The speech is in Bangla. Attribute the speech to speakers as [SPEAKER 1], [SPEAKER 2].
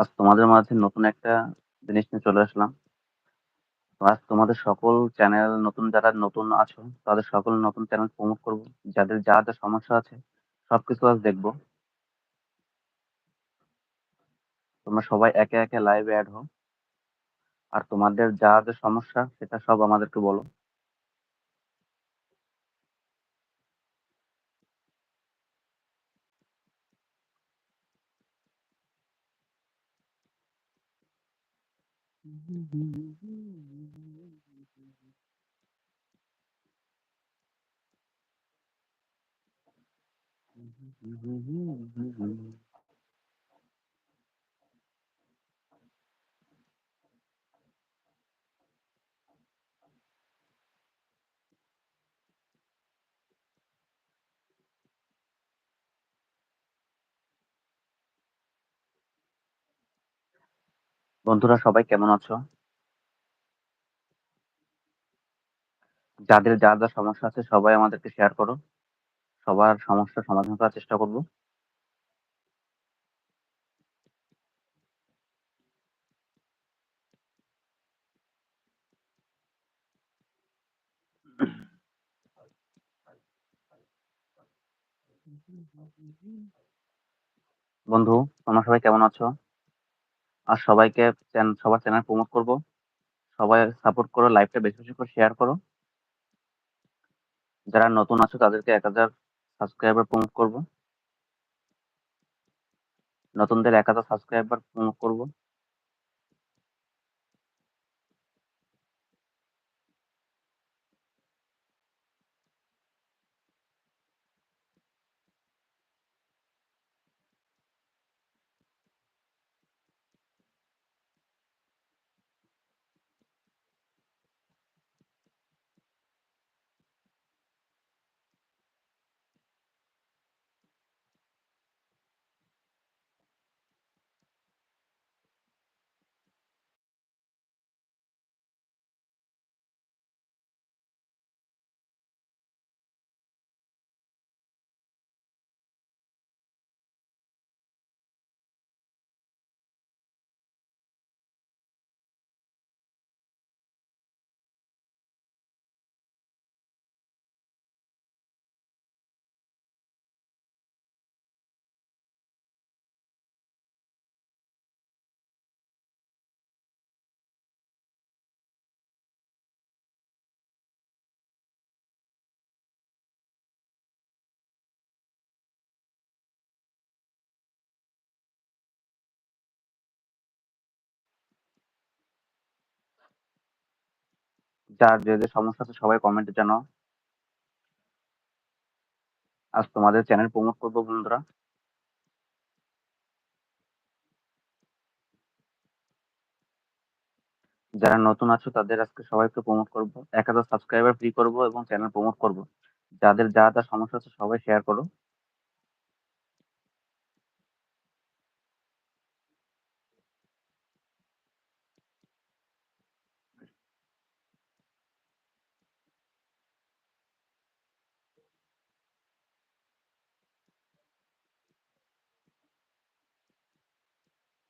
[SPEAKER 1] আজ তোমাদের মাঝে নতুন একটা জিনিস নিয়ে চলে আসলাম। তো আজ তোমাদের সকল চ্যানেল নতুন যারা নতুন আছো, তাদের সকল নতুন চ্যানেল প্রমোট করব। যাদের যা, যা সমস্যা আছে সবকিছু আজ দেখব। তোমরা সবাই একে, একে লাইভে এড হও। আর তোমাদের যা, যা সমস্যা সেটা সব আমাদেরকে বলো। Mm-hmm. বন্ধুরা সবাই কেমন আছো? যাদের যা, যা সমস্যা আছে সবাই আমাদেরকে শেয়ার করো। সবার সমস্যার সমাধান করার চেষ্টা করব। বন্ধু তোমরা সবাই কেমন আছো? আর সবাইকে সবার চ্যানেল প্রমোট করব। সবাই সাপোর্ট করো, লাইভটা বেশি, বেশি করে শেয়ার করো। যারা নতুন আছো তাদেরকে ১০০০ সাবস্ক্রাইবার প্রমোট করব নতুনদের ১০০০ সাবস্ক্রাইবার প্রমোট করব। যার যে, যে সমস্যা আছে সবাই কমেন্টে জানাও। আজ তোমাদের চ্যানেল প্রমোট করব বন্ধুরা। যারা নতুন আছো তাদের আজকে সবাইকে প্রমোট করব। ১০০০ সাবস্ক্রাইবার ফ্রি করব এবং চ্যানেল প্রমোট করব। যাদের যা, যা সমস্যা আছে সবাই শেয়ার করো।